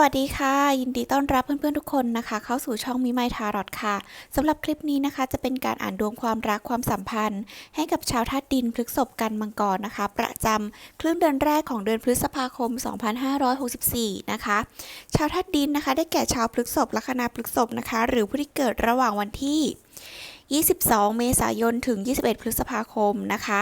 วัสดีค่ะ ยินดีต้อนรับเพื่อนๆทุกคนนะคะ เข้าสู่ช่องมิไมทารอตค่ะสำหรับคลิปนี้นะคะ จะเป็นการอ่านดวงความรักความสัมพันธ์ ให้กับชาวธาตุดินพฤษบกันมังกรนะคะ ประจำครึ่งเดือนแรกของเดือนพฤษภาคม 2564 นะคะ ชาวธาตุดินนะคะ ได้แก่ชาวพฤษบลัคนาพฤษบนะคะ หรือผู้ที่เกิดระหว่างวันที่ 22 เมษายน ถึง 21 พฤษภาคมนะคะ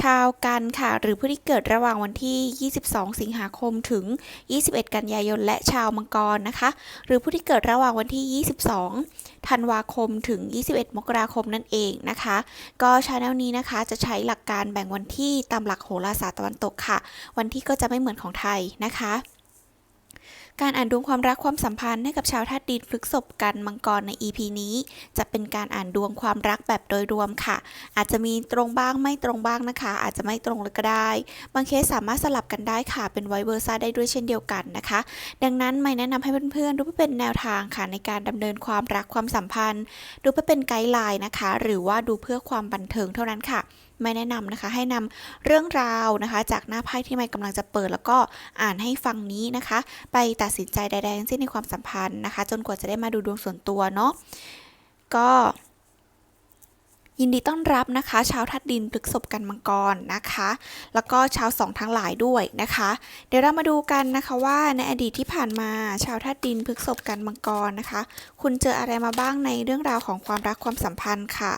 ชาวกันค่ะ หรือผู้ที่เกิดระหว่างวันที่ 22 สิงหาคม ถึง 21 กันยายน และชาวมังกรนะคะ หรือผู้ที่เกิดระหว่างวันที่ 22 ธันวาคม ถึง 21 มกราคมนั่นเองนะคะ ก็ชาแนลนี้นะคะ จะใช้หลักการแบ่งวันที่ตามหลักโหราศาสตร์ตะวันตกค่ะ วันที่ก็จะไม่เหมือนของไทยนะคะ การอ่านดวงความรักความสัมพันธ์ให้กับชาวธาตุดินพฤษภกันมังกรใน EP นี้ จะเป็นการอ่านดวงความรักแบบโดยรวมค่ะ อาจจะมีตรงบ้างไม่ตรงบ้างนะคะ อาจจะไม่ตรงเลยก็ได้ บางเคสสามารถสลับกันได้ค่ะ เป็นไวเวอร์ซ่าได้ด้วยเช่นเดียวกันนะคะ ดังนั้นไม่แนะนำให้เพื่อนๆดูเพื่อเป็นแนวทางค่ะในการดำเนินความรักความสัมพันธ์ ดูเพื่อเป็นไกด์ไลน์นะคะ หรือว่าดูเพื่อความบันเทิงเท่านั้นค่ะ ไม่แนะนำนะคะ ให้นำเรื่องราวนะคะ จากหน้าไพ่ที่ไม่กำลังจะเปิด แล้วก็อ่านให้ฟังนี้นะคะ ไปตัดสินใจใดๆทั้งสิ้นในความสัมพันธ์นะคะ จนกว่าจะได้มาดูดวงส่วนตัวเนาะก็ยินดีต้อนรับนะคะชาวทัดดินพฤษภกันมังกรนะคะ แล้วก็ชาวสองทั้งหลายด้วยนะคะ เดี๋ยวเรามาดูกันนะคะว่าในอดีตที่ผ่านมาชาวทัดดินพฤษภกันมังกรนะคะ คุณเจออะไรมาบ้างในเรื่องราวของความรักความสัมพันธ์ค่ะ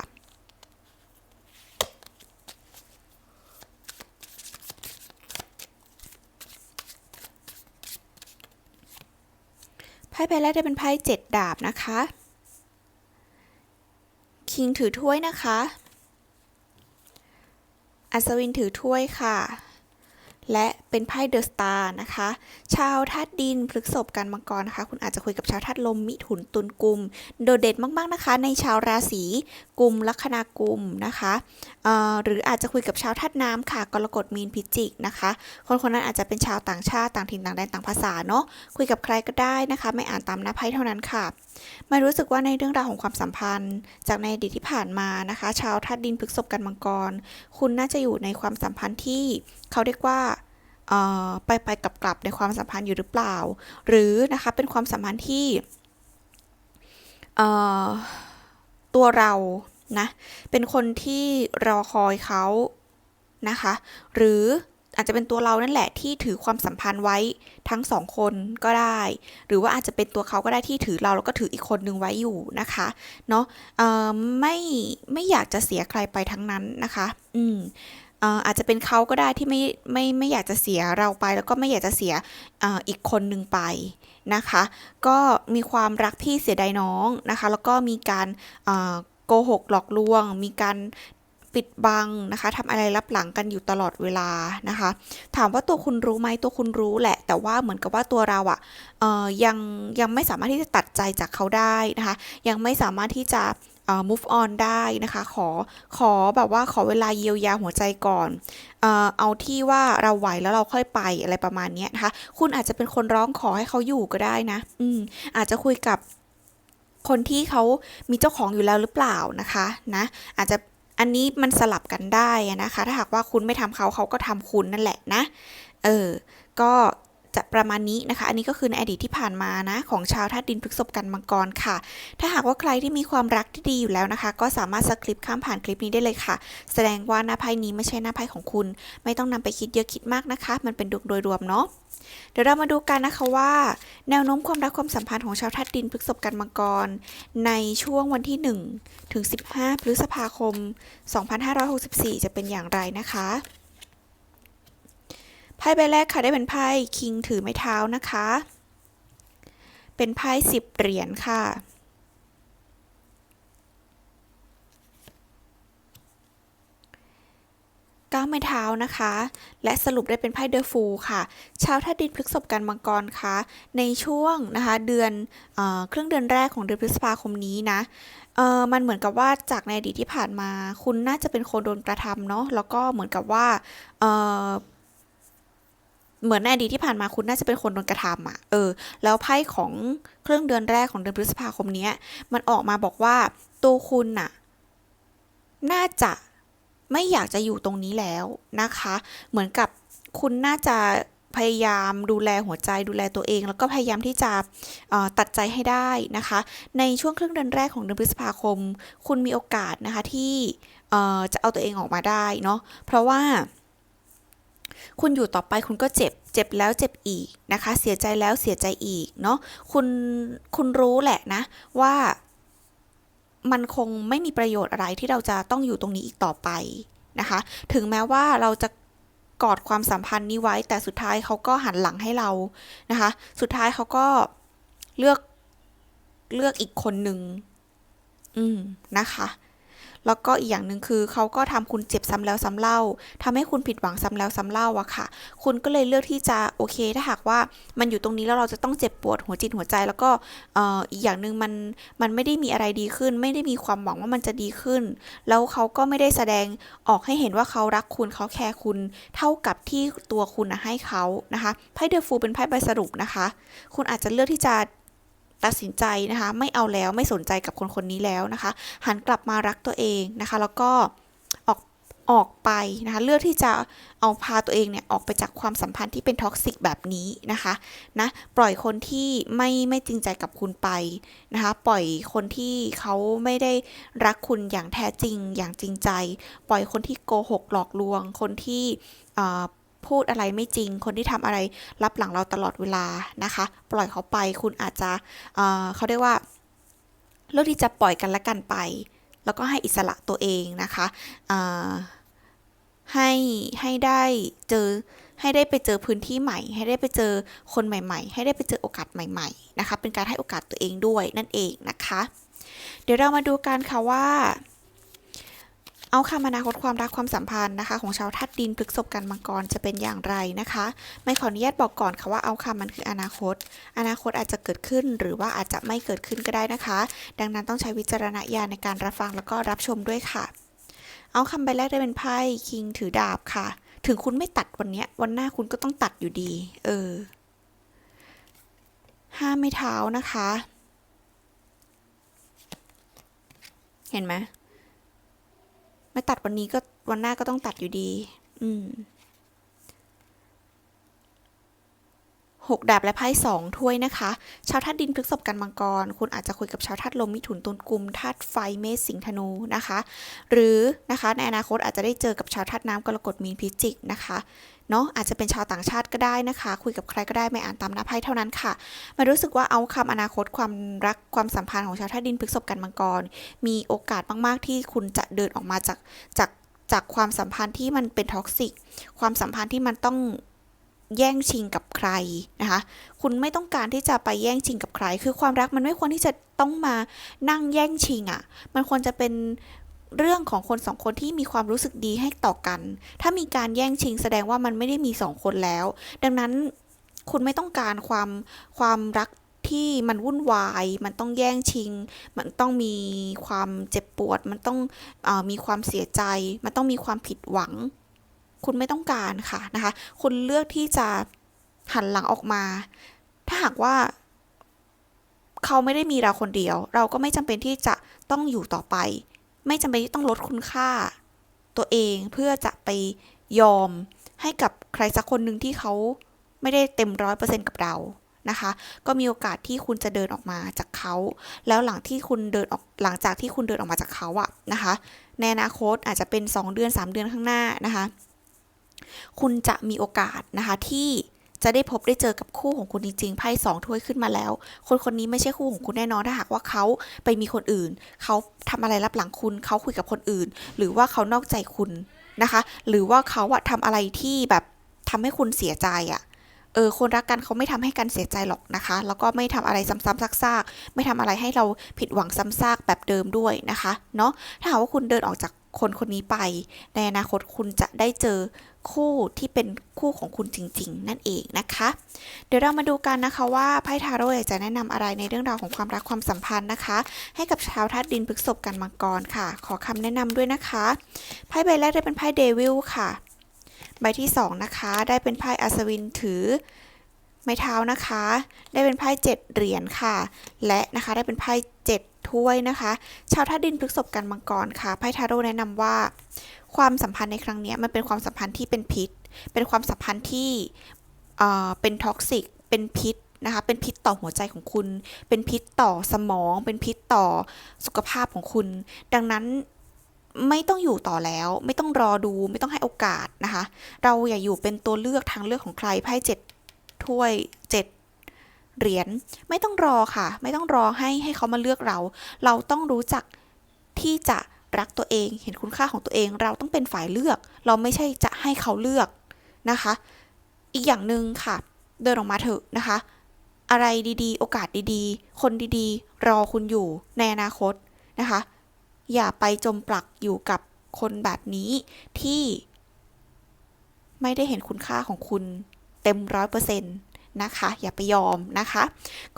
ไพ่ใบแรกจะเป็นไพ่เจ็ดดาบนะคะ คิงถือถ้วยนะคะ อัศวินถือถ้วยค่ะ และเป็นไพ่เดอะสตาร์นะคะ ชาวธาตุดินพฤษภกันมังกรนะคะ คุณอาจจะคุยกับชาวธาตุลมมิถุนตุลกุม โดดเด่นมากๆนะคะ ในชาวราศีกุมลัคนากุมนะคะหรืออาจจะคุยกับชาวธาตุน้ำค่ะกรกฎมีนพิจิกนะคะ คนคนนั้นอาจจะเป็นชาวต่างชาติต่างถิ่นต่างแดนต่างภาษาเนาะคุยกับใครก็ได้นะคะ ไม่อ่านตามหน้าไพ่เท่านั้นค่ะไม่รู้สึกว่าในเรื่องราวของความสัมพันธ์ จากในอดีตที่ผ่านมานะคะ ชาวธาตุดินพฤษภกันมังกร คุณน่าจะอยู่ในความสัมพันธ์ที่เขาเรียกว่า ไปไปกลับกลับในความสัมพันธ์อยู่หรือเปล่า หรือนะคะเป็นความสัมพันธ์ที่ตัวเรานะเป็นคนที่รอคอยเขานะคะ หรืออาจจะเป็นตัวเรานั่นแหละที่ถือความสัมพันธ์ไว้ทั้งสองคนก็ได้ หรือว่าอาจจะเป็นตัวเขาก็ได้ที่ถือเราแล้วก็ถืออีกคนนึงไว้อยู่นะคะเนาะไม่ไม่อยากจะเสียใครไปทั้งนั้นนะคะ อืม อาจจะเป็นเขาก็ได้ที่ไม่ไม่ไม่อยากจะเสียเราไป แล้วก็ไม่อยากจะเสียออีกคนหนึ่งไปนะคะ ก็มีความรักที่เสียดายน้องนะคะ แล้วก็มีการโกหกหลอกลวง มีการปิดบังนะคะทำอะไรลับหลังกันอยู่ตลอดเวลานะคะ ถามว่าตัวคุณรู้ไหมตัวคุณรู้แหละ แต่ว่าเหมือนกับว่าตัวเราอะเอ่อยังยังไม่สามารถที่จะตัดใจจากเขาได้นะคะ ยังไม่สามารถที่จะ move on ได้นะคะ ขอขอแบบว่าขอเวลาเยียวยาหัวใจก่อนเอ่อเอาที่ว่าเราไหวแล้วเราค่อยไปอะไรประมาณนี้นะคะ คุณอาจจะเป็นคนร้องขอให้เขาอยู่ก็ได้นะ อืม อาจจะคุยกับคนที่เขามีเจ้าของอยู่แล้วหรือเปล่านะคะ นะ อาจจะอันนี้มันสลับกันได้นะคะ ถ้าหากว่าคุณไม่ทำเขาเขาก็ทำคุณนั่นแหละนะ เออ ก็ จะประมาณนี้นะคะ อันนี้ก็คือในอดีตที่ผ่านมานะของชาวธาตุดินพฤกษภกันมังกรค่ะ ถ้าหากว่าใครที่มีความรักที่ดีอยู่แล้วนะคะ ก็สามารถสคริปข้ามผ่านคลิปนี้ได้เลยค่ะ แสดงว่าหน้าไพ่นี้ไม่ใช่หน้าไพ่ของคุณ ไม่ต้องนำไปคิดเยอะคิดมากนะคะ มันเป็นดวงโดยรวมเนาะเดี๋ยวเรามาดูกันนะคะว่า แนวโน้มความรักความสัมพันธ์ของชาวธาตุดินพฤกษภกันมังกร ในช่วงวันที่ 1 ถึง 15 พฤษภาคม 2564 จะเป็นอย่างไรนะคะ ไพ่ใบแรกค่ะได้เป็นไพ่คิงถือไม้เท้านะคะ เป็นไพ่สิบเหรียญค่ะ ก้าวไม้เท้านะคะ และสรุปได้เป็นไพ่เดอะฟูลค่ะ ชาวธาดินพฤษภกันมังกรคะ ในช่วงนะคะเดือนเอ่อครึ่องเดือนแรกของเดือนพฤษภาคมนี้นะเออมันเหมือนกับว่าจากในอดีตที่ผ่านมา คุณน่าจะเป็นคนโดนกระทำเนาะ แล้วก็เหมือนกับว่า เออ เหมือนในอดีตที่ผ่านมาคุณน่าจะเป็นคนโดนกระทำอะ เออ แล้วไพ่ของเครึ่องเดือนแรกของเดือนพฤษภาคมเนี้ยมันออกมาบอกว่าตัวคุณน่ะ น่าจะไม่อยากจะอยู่ตรงนี้แล้วนะคะ เหมือนกับคุณน่าจะพยายามดูแลหัวใจดูแลตัวเอง แล้วก็พยายามที่จะตัดใจให้ได้นะคะ ในช่วงครึ่งเดือนแรกของเดือนพฤษภาคม คุณมีโอกาสนะคะที่จะเอาตัวเองออกมาได้เนาะเพราะว่า คุณอยู่ต่อไปคุณก็เจ็บ เจ็บแล้วเจ็บอีกนะคะ เสียใจแล้วเสียใจอีกเนาะ คุณ คุณรู้แหละนะ ว่ามันคงไม่มีประโยชน์อะไรที่เราจะต้องอยู่ตรงนี้อีกต่อไปนะคะ ถึงแม้ว่าเราจะกอดความสัมพันธ์นี้ไว้ แต่สุดท้ายเขาก็หันหลังให้เรานะคะ สุดท้ายเขาก็เลือกเลือกอีกคนหนึ่งอืมนะคะ แล้วก็อีกอย่างหนึ่งคือเขาก็ทำคุณเจ็บซ้ำแล้วซ้ำเล่าทำให้คุณผิดหวังซ้ำแล้วซ้ำเล่าอะค่ะ คุณก็เลยเลือกที่จะโอเค ถ้าหากว่ามันอยู่ตรงนี้แล้วเราจะต้องเจ็บปวดหัวจิตหัวใจ แล้วก็อีกอย่างหนึ่งมันมันไม่ได้มีอะไรดีขึ้น ไม่ได้มีความหวังว่ามันจะดีขึ้น แล้วเขาก็ไม่ได้แสดงออกให้เห็นว่าเขารักคุณเขาแคร์คุณเท่ากับที่ตัวคุณนะให้เขานะคะไพ่เดอะฟูเป็นไพ่ใบสรุปนะคะ คุณอาจจะเลือกที่จะ ตัดสินใจนะคะ ไม่เอาแล้วไม่สนใจกับคนคนนี้แล้วนะคะ หันกลับมารักตัวเองนะคะ แล้วก็ออกออกไปนะคะ เลือกที่จะเอาพาตัวเองเนี่ยออกไปจากความสัมพันธ์ที่เป็นท็อกซิกแบบนี้นะคะนะปล่อยคนที่ไม่ไม่จริงใจกับคุณไปนะคะ ปล่อยคนที่เขาไม่ได้รักคุณอย่างแท้จริงอย่างจริงใจ ปล่อยคนที่โกหกหลอกลวง คนที่ พูดอะไรไม่จริง คนที่ทำอะไรรับหลังเราตลอดเวลานะคะ ปล่อยเขาไปคุณอาจจะเเขาเรียกว่าเลือกที่จะปล่อยกันและกันไป แล้วก็ให้อิสระตัวเองนะคะให้ให้ได้เจอให้ได้ไปเจอพื้นที่ใหม่ ให้ได้ไปเจอคนใหม่ ๆ ให้ได้ไปเจอโอกาสใหม่ ๆ นะคะ เป็นการให้โอกาสตัวเองด้วยนั่นเองนะคะ เดี๋ยวเรามาดูกันค่ะว่า เอาคำอนาคตความรักความสัมพันธ์นะคะ ของชาวธาตุดินพฤษภกันมังกรจะเป็นอย่างไรนะคะ ไม่ขออนุญาตบอกก่อนค่ะว่าเอาคำมันคืออนาคต อนาคตอาจจะเกิดขึ้นหรือว่าอาจจะไม่เกิดขึ้นก็ได้นะคะ ดังนั้นต้องใช้วิจารณญาณในการรับฟังแล้วก็รับชมด้วยค่ะ เอาคำใบแรกได้เป็นไพ่คิงถือดาบค่ะ ถึงคุณไม่ตัดวันนี้วันหน้าคุณก็ต้องตัดอยู่ดี เออห้าไม้เท้านะคะ เห็นไหม ไม่ตัดวันนี้ก็วันหน้าก็ต้องตัดอยู่ดี อืมหกดาบและไพ่สองถ้วยนะคะ ชาวธาตุดินพฤกษบกันมังกร คุณอาจจะคุยกับชาวธาตุลมมิถุนตุลกุมธาตุไฟเมษสิงห์ธนูนะคะ หรือนะคะในอนาคตอาจจะได้เจอกับชาวธาตุน้ำกรกฎมีนพิจิกนะคะ เนาะอาจจะเป็นชาวต่างชาติก็ได้นะคะ คุยกับใครก็ได้ไม่อ่านตามหน้าไพ่เท่านั้นค่ะมารู้สึกว่าเอาคำอนาคตความรักความสัมพันธ์ของชาวธาตุดินพฤษภกันมังกร มีโอกาสมากๆที่คุณจะเดินออกมาจากจากจากความสัมพันธ์ที่มันเป็นท็อกซิกความสัมพันธ์ที่มันต้องแย่งชิงกับใครนะคะ คุณไม่ต้องการที่จะไปแย่งชิงกับใคร คือความรักมันไม่ควรที่จะต้องมานั่งแย่งชิงอะ่ะ มันควรจะเป็น เรื่องของคนสองคนที่มีความรู้สึกดีให้ต่อกัน ถ้ามีการแย่งชิงแสดงว่ามันไม่ได้มีสองคนแล้ว ดังนั้นคุณไม่ต้องการความความรักที่มันวุ่นวาย มันต้องแย่งชิง มันต้องมีความเจ็บปวด มันต้องออมีความเสียใจ มันต้องมีความผิดหวัง คุณไม่ต้องการค่ะนะคะ คุณเลือกที่จะหันหลังออกมา ถ้าหากว่าเขาไม่ได้มีเราคนเดียว เราก็ไม่จำเป็นที่จะต้องอยู่ต่อไป ไม่จำเป็นที่ต้องลดคุณค่า ตัวเองเพื่อจะไปยอมให้กับใครสักคนหนึ่งที่เขาไม่ได้เต็มร้อยเปอร์เซ็นต์กับเรานะคะ ก็มีโอกาสที่คุณจะเดินออกมาจากเขา แล้วหลังที่คุณเดินออกหลังจากที่คุณเดินออกมาจากเขาอะนะคะ ในอนาคตอาจจะเป็น 2 เดือน 3 เดือนข้างหน้านะคะ คุณจะมีโอกาสนะคะที่ จะได้พบได้เจอกับคู่ของคุณจริงๆไพ่สองถ้วยขึ้นมาแล้ว คนคนนี้ไม่ใช่คู่ของคุณแน่นอนถ้าหากว่าเขาไปมีคนอื่น เขาทำอะไรรับหลังคุณ เขาคุยกับคนอื่น หรือว่าเขานอกใจคุณนะคะ หรือว่าเขาอะทำอะไรที่แบบทำให้คุณเสียใจอะเออคนรักกันเขาไม่ทำให้กันเสียใจหรอกนะคะ แล้วก็ไม่ทำอะไรซ้ำๆซากๆ ไม่ทำอะไรให้เราผิดหวังซ้ำซากแบบเดิมด้วยนะคะ เนาะถ้าหากว่าคุณเดินออกจากคนคนนี้ไป ในอนาคตคุณจะได้เจอ คู่ที่เป็นคู่ของคุณจริง ๆ นั่นเองนะคะ เดี๋ยวเรามาดูกันนะคะว่าไพ่ทาโร่อยากจะแนะนำอะไรในเรื่องราวของความรักความสัมพันธ์นะคะ ให้กับชาวธาตุดินพฤกษภกันมังกรค่ะ ขอคำแนะนำด้วยนะคะไพ่ใบแรกได้เป็นไพ่เดวิลค่ะ ใบที่สองนะคะ ได้เป็นไพ่อัศวินถือไม้เท้านะคะ ได้เป็นไพ่เจ็ดเหรียญค่ะ และนะคะได้เป็นไพ่เจ็ด ถ้วยนะคะ ชาวธาดินพฤกษภกันมังกรค่ะไพ่ทาโร่แนะนำว่า ความสัมพันธ์ในครั้งนี้มันเป็นความสัมพันธ์ที่เป็นพิษ เป็นความสัมพันธ์ที่เอ่อเป็นท็อกซิก เป็นพิษนะคะ เป็นพิษต่อหัวใจของคุณ เป็นพิษต่อสมอง เป็นพิษต่อสุขภาพของคุณ ดังนั้นไม่ต้องอยู่ต่อแล้ว ไม่ต้องรอดู ไม่ต้องให้โอกาสนะคะ เราอย่าอยู่เป็นตัวเลือกทางเลือกของใครไพ่เจ็ดถ้วยเจ็ด เหรียญไม่ต้องรอค่ะ ไม่ต้องรอให้ให้เขามาเลือกเรา เราต้องรู้จักที่จะรักตัวเอง เห็นคุณค่าของตัวเอง เราต้องเป็นฝ่ายเลือก เราไม่ใช่จะให้เขาเลือกนะคะ อีกอย่างหนึ่งค่ะ เดินออกมาเถอะนะคะ อะไรดีๆ โอกาสดีๆ คนดีๆ รอคุณอยู่ในอนาคตนะคะ อย่าไปจมปลักอยู่กับคนแบบนี้ที่ไม่ได้เห็นคุณค่าของคุณเต็มร้อยเปอร์เซ็นต์ นะคะ อย่าไปยอมนะคะ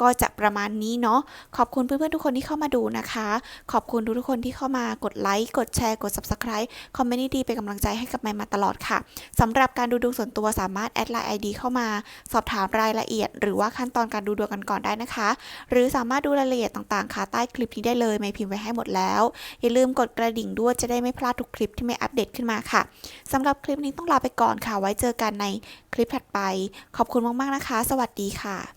ก็จะประมาณนี้เนาะขอบคุณเพื่อนๆทุกคนที่เข้ามาดูนะคะ ขอบคุณทุกๆคนที่เข้ามากดไลค์กดแชร์กด subscribe คอมเมนต์ดีๆเป็นกำลังใจให้กับแมนมาตลอดค่ะสำหรับการดูดวงส่วนตัวสามารถแอดไลน์ ID เข้ามาสอบถามรายละเอียด หรือว่าขั้นตอนการดูดวงกันก่อนได้นะคะ หรือสามารถดูรายละเอียดต่างๆค่ะใต้คลิปนี้ได้เลยไม่พิมพ์ไว้ให้หมดแล้ว อย่าลืมกดกระดิ่งด้วยจะได้ไม่พลาดทุกคลิปที่ไม่อัปเดตขึ้นมาค่ะสำหรับคลิปนี้ต้องลาไปก่อนค่ะไว้เจอกันในคลิปถัดไป ขอบคุณมากๆนะคะสวัสดีค่ะ